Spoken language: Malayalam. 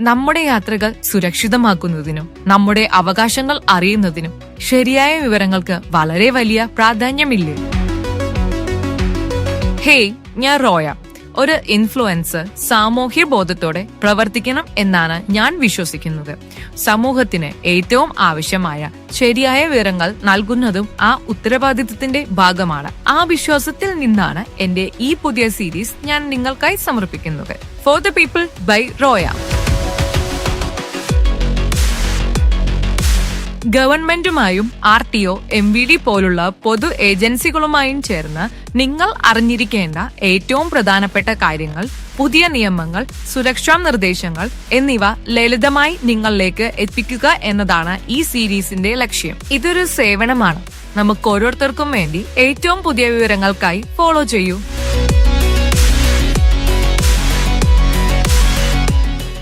നമ്മുടെ യാത്രകൾ സുരക്ഷിതമാക്കുന്നതിനും നമ്മുടെ അവകാശങ്ങൾ അറിയുന്നതിനും ശരിയായ വിവരങ്ങൾക്ക് വളരെ വലിയ പ്രാധാന്യമില്ലേ? ഹേയ് ഞാൻ റോയ. ഒരു ഇൻഫ്ലുവൻസർ സാമൂഹ്യ ബോധത്തോടെ പ്രവർത്തിക്കണം എന്നാണ് ഞാൻ വിശ്വസിക്കുന്നത്. സമൂഹത്തിന് ഏറ്റവും ആവശ്യമായ ശരിയായ വിവരങ്ങൾ നൽകുന്നതും ആ ഉത്തരവാദിത്വത്തിന്റെ ഭാഗമാണ്. ആ വിശ്വാസത്തിൽ നിന്നാണ് എന്റെ ഈ പുതിയ സീരീസ് ഞാൻ നിങ്ങൾക്കായി സമർപ്പിക്കുന്നത്. For the people by Roya. ഗവൺമെന്റുമായും R T O M V D പോലുള്ള പൊതു ഏജൻസികളുമായും ചേർന്ന് നിങ്ങൾ അറിഞ്ഞിരിക്കേണ്ട ഏറ്റവും പ്രധാനപ്പെട്ട കാര്യങ്ങൾ പുതിയ നിയമങ്ങൾ സുരക്ഷാ നിർദ്ദേശങ്ങൾ എന്നിവ ലളിതമായി നിങ്ങളിലേക്ക് എത്തിക്കുക എന്നതാണ് ഈ സീരീസിന്റെ ലക്ഷ്യം. ഇതൊരു സേവനമാണ്. നമുക്ക് ഓരോരുത്തർക്കും വേണ്ടി ഏറ്റവും പുതിയ വിവരങ്ങൾക്കായി ഫോളോ ചെയ്യൂ.